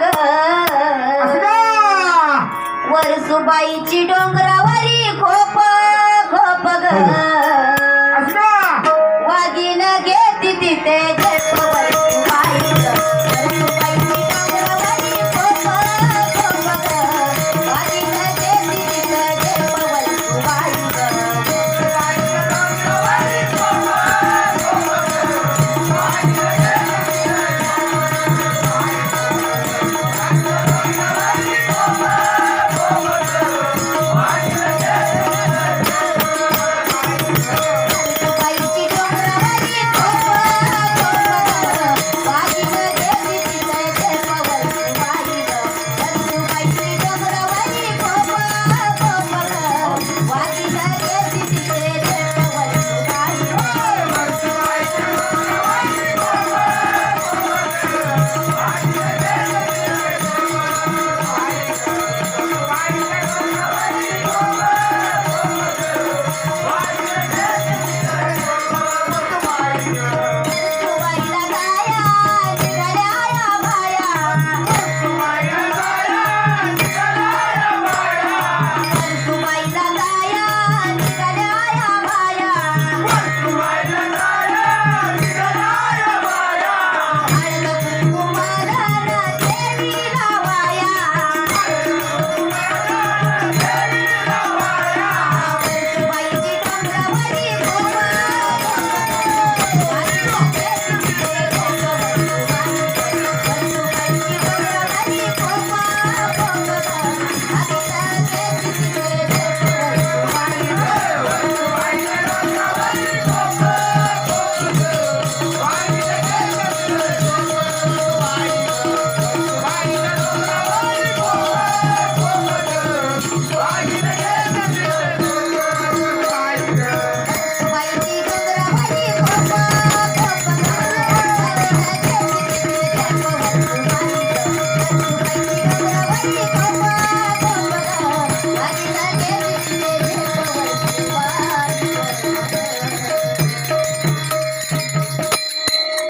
ग असं वरसुबाईची डोंगरावरी खोप खोप ग.